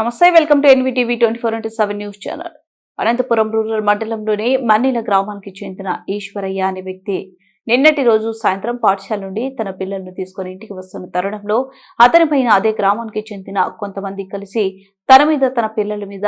నమస్తే welcome to NVTV twenty four into seven news channel. Anantapuram rural మండలంలోని మన్నిల గ్రామానికి చెందిన ఈశ్వరయ్య అనే వ్యక్తి నిన్నటి రోజు సాయంత్రం పాఠశాల నుండి తన పిల్లలను తీసుకుని ఇంటికి వస్తున్న తరుణంలో అతని పైన అదే గ్రామానికి చెందిన కొంతమంది కలిసి తన మీద తన పిల్లల మీద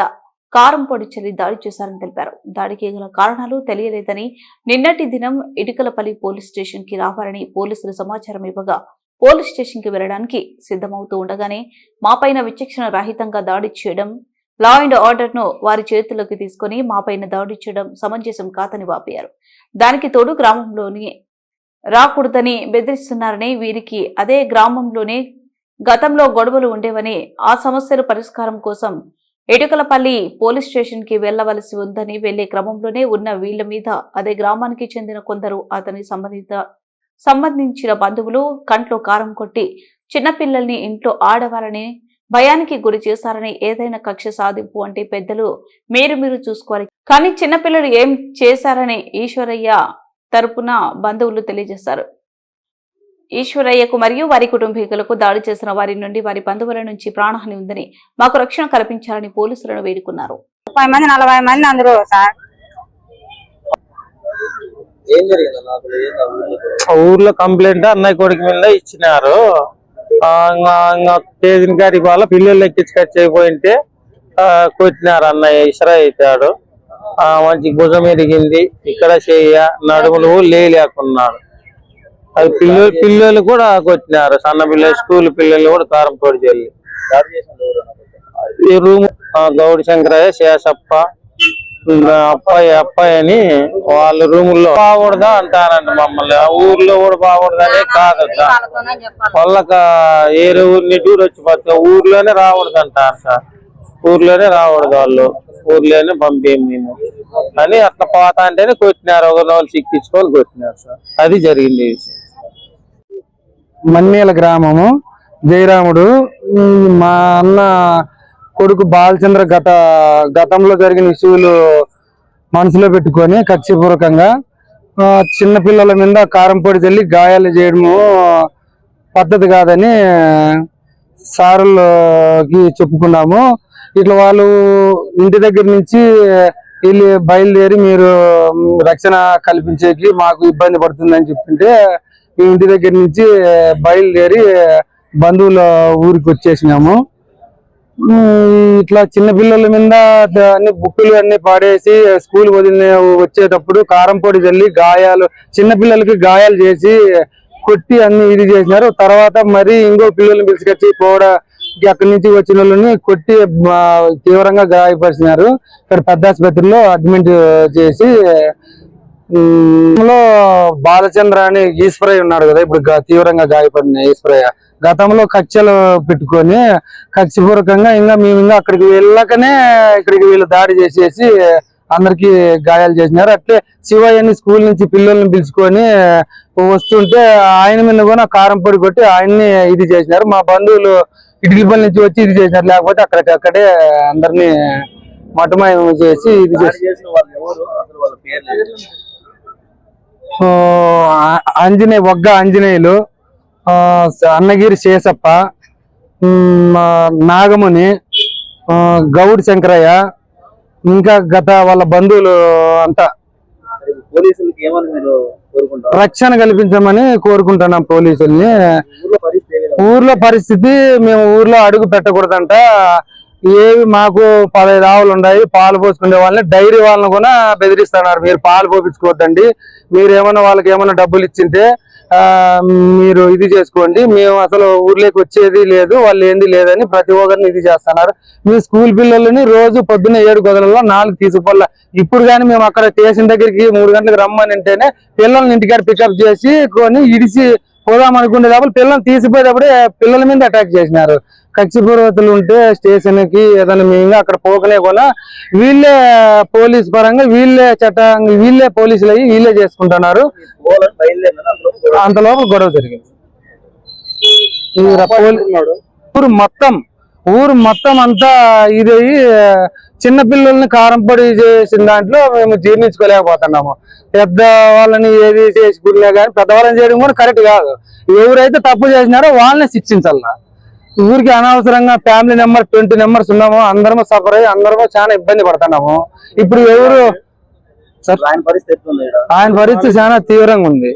కారం పొడి చల్లి దాడి చేశారని తెలిపారు. దాడికి గల కారణాలు తెలియలేదని నిన్నటి దినం ఇటుకలపల్లి పోలీస్ స్టేషన్కి రావాలని పోలీసులు సమాచారం ఇవ్వగా పోలీస్ స్టేషన్కి వెళ్ళడానికి సిద్ధమవుతూ ఉండగానే మాపైన విచక్షణ రహితంగా దాడి చేయడం లా అండ్ ఆర్డర్ను వారి చేతుల్లోకి తీసుకుని మాపైన దాడి చేయడం సమంజసం కాదని వాపారు దానికి తోడు గ్రామంలోని రాకూడదని బెదిరిస్తున్నారని వీరికి అదే గ్రామంలోనే గతంలో గొడవలు ఉండేవని ఆ సమస్యల పరిష్కారం కోసం ఎటుకలపల్లి పోలీస్ స్టేషన్కి వెళ్ళవలసి ఉందని వెళ్ళే క్రమంలోనే ఉన్న వీళ్ళ మీద అదే గ్రామానికి చెందిన కొందరు అతని సంబంధిత సంబంధించిన బంధువులు కంట్లో కారం కొట్టి చిన్నపిల్లల్ని ఇంట్లో ఆడవాలని భయానికి గురి చేశారని ఏదైనా కక్ష సాధింపు అంటే పెద్దలు మీరు మీరు చూసుకోవాలి. కానీ చిన్నపిల్లలు ఏం చేశారని ఈశ్వరయ్య తరపున బంధువులు తెలియజేశారు. ఈశ్వరయ్యకు మరియు వారి కుటుంబీకులకు దాడి చేసిన వారి నుండి వారి బంధువుల నుంచి ప్రాణహాని ఉందని మాకు రక్షణ కల్పించాలని పోలీసులను వేడుకున్నారు. ముప్పై మంది నలభై మంది అందరూ సార్ ఏం జరిగింది అన్న అసలు ఏం అవ్వలేదు. ఆ ఊర్లో కంప్లైంట్ అన్నయ్య కొడుకు మీద ఇచ్చినారు. స్టేషన్ కాడికి వాళ్ళ పిల్లలు ఎక్కించుకొచ్చేపోయింటే కొట్టినారు అన్నయ్య ఇసరా అవుతాడు ఆ, మంచి భుజం ఎరిగింది. ఇక్కడ చెయ్య నడుములు లేలేకున్నాడు. అది పిల్లలు పిల్లలు కూడా కొట్టినారు. సన్న పిల్లలు స్కూల్ పిల్లలు కూడా కారం పొడి చెల్లి రూమ్ ఆ, గౌడి శంకరయ్య శేషప్ప అబ్బాయి అప్పాయి అప్పాయి అని వాళ్ళ రూముల్లో బాగూడదా అంటారంట మమ్మల్ని. ఆ ఊర్లో కూడా బాగుడదనే కాదట. వాళ్ళతోనే వాళ్ళక ఏరే ఊరిని టూర్ వచ్చి పోతే ఊర్లోనే రాకూడదు అంటారు సార్. ఊర్లోనే రాకూడదు వాళ్ళు. ఊర్లోనే పంపేం మేము. అని అట్లా పోతా అంటేనే కొట్టినారు. ఒక రోజు చిక్కించుకొని కొట్టినారు సార్. అది జరిగింది. విషయం. మన్నేల గ్రామము. జయరాముడు మా అన్న కొడుకు బాలచంద్ర గత గతంలో జరిగిన ఇష్యూలు మనసులో పెట్టుకొని కక్షపూర్వకంగా చిన్నపిల్లల మీద కారం పొడి చల్లి గాయాలు చేయడము పద్ధతి కాదని సారులకి చెప్పుకున్నాము. ఇట్లా వాళ్ళు ఇంటి దగ్గర నుంచి వెళ్ళి బయలుదేరి మీరు రక్షణ కల్పించేకి మాకు ఇబ్బంది పడుతుందని చెప్తుంటే మీ ఇంటి దగ్గర నుంచి బయలుదేరి బంధువుల ఊరికి వచ్చేసినాము. ఇట్లా చిన్న పిల్లల మీద అన్ని బుక్కులు అన్ని పాడేసి స్కూల్ వదిలిన వచ్చేటప్పుడు కారం పొడి చల్లి గాయాలు చిన్న పిల్లలకి గాయాలు చేసి కొట్టి అన్ని ఇది చేసినారు. తర్వాత మరి ఇంకో పిల్లల్ని పిలుచుకొచ్చి పోవడ అక్కడి నుంచి వచ్చిన వాళ్ళని కొట్టి తీవ్రంగా గాయపరిచినారు. ఇక్కడ పెద్ద ఆసుపత్రిలో అడ్మిట్ చేసి బాలచంద్ర అని ఈశ్వరయ్య ఉన్నాడు కదా ఇప్పుడు తీవ్రంగా గాయపడిన ఈశ్వరయ్య. గతంలో కక్షలు పెట్టుకొని కక్షపూర్వకంగా ఇంకా మేము ఇంకా అక్కడికి వెళ్ళకనే ఇక్కడికి వీళ్ళు దాడి చేసేసి అందరికి గాయాలు చేసినారు. అట్లే శివయ్యని స్కూల్ నుంచి పిల్లల్ని పిలుచుకొని వస్తుంటే ఆయన మీద కూడా కారం పొడి కొట్టి ఆయన్ని ఇది చేసినారు. మా బంధువులు ఇటుకలపల్లి నుంచి వచ్చి ఇది చేసినారు. లేకపోతే అక్కడికక్కడే అందరినీ మటమాయం చేసి ఇది చేసి ఆంజనేయ ఒగ్గ ఆంజనేయులు అన్నగిరి శేషప్ప నాగముని గౌడి శంకరయ్య ఇంకా గత వాళ్ళ బంధువులు అంతా. రక్షణ కల్పించమని కోరుకుంటున్నాం పోలీసుల్ని. ఊర్లో పరిస్థితి మేము ఊర్లో అడుగు పెట్టకూడదంట. ఏవి మాకు పదహైదు ఆవులు ఉన్నాయి పాలు పోసుకునే వాళ్ళని డైరీ వాళ్ళని కూడా బెదిరిస్తున్నారు. మీరు పాలు పోపించుకోవద్దండి. మీరు ఏమైనా వాళ్ళకి ఏమైనా డబ్బులు ఇచ్చింటే మీరు ఇది చేసుకోండి. మేము అసలు ఊర్లోకి వచ్చేది లేదు వాళ్ళు ఏంది లేదని ప్రతి ఒక్కరిని ఇది చేస్తున్నారు. మీ స్కూల్ పిల్లలని రోజు పొద్దున్న ఏడు గదులలో నాలుగు తీసుకుపోలే. ఇప్పుడు కానీ మేము అక్కడ స్టేషన్ దగ్గరికి మూడు గంటలకు రమ్మని అంటేనే పిల్లల్ని ఇంటికాడ పికప్ చేసి కొని ఇడిసి పోదాం అనుకునే లోపల పిల్లల్ని తీసిపోయేటప్పుడే పిల్లల మీద అటాక్ చేసినారు. కక్షపూర్వతలు ఉంటే స్టేషన్కి ఏదైనా మేము అక్కడ పోకనే కూడా వీళ్ళే పోలీస్ పరంగా వీళ్ళే చట్టం వీళ్ళే పోలీసులు అయ్యి వీళ్ళే చేసుకుంటున్నారు. అందులో గొడవ. అంత లోపల గొడవ జరిగింది. ఊరు మొత్తం ఊరు మొత్తం అంతా ఇదయ్యి చిన్న పిల్లల్ని కారం పొడి చేసిన దాంట్లో మేము జీర్ణించుకోలేకపోతున్నాము. పెద్ద వాళ్ళని ఏది చేసుకున్నా కానీ పెద్దవాళ్ళని చేయడం కూడా కరెక్ట్ కాదు. ఎవరైతే తప్పు చేసినారో వాళ్ళని శిక్షించాల ఊరికి అనవసరంగా ఫ్యామిలీ నెంబర్ ట్వంటీ నెంబర్స్ ఉన్నాము అందరము సఫర్ అయ్యి అందరము చాలా ఇబ్బంది పడుతున్నాము. ఇప్పుడు ఎవరు ఆయన పరిస్థితి చాలా తీవ్రంగా ఉంది.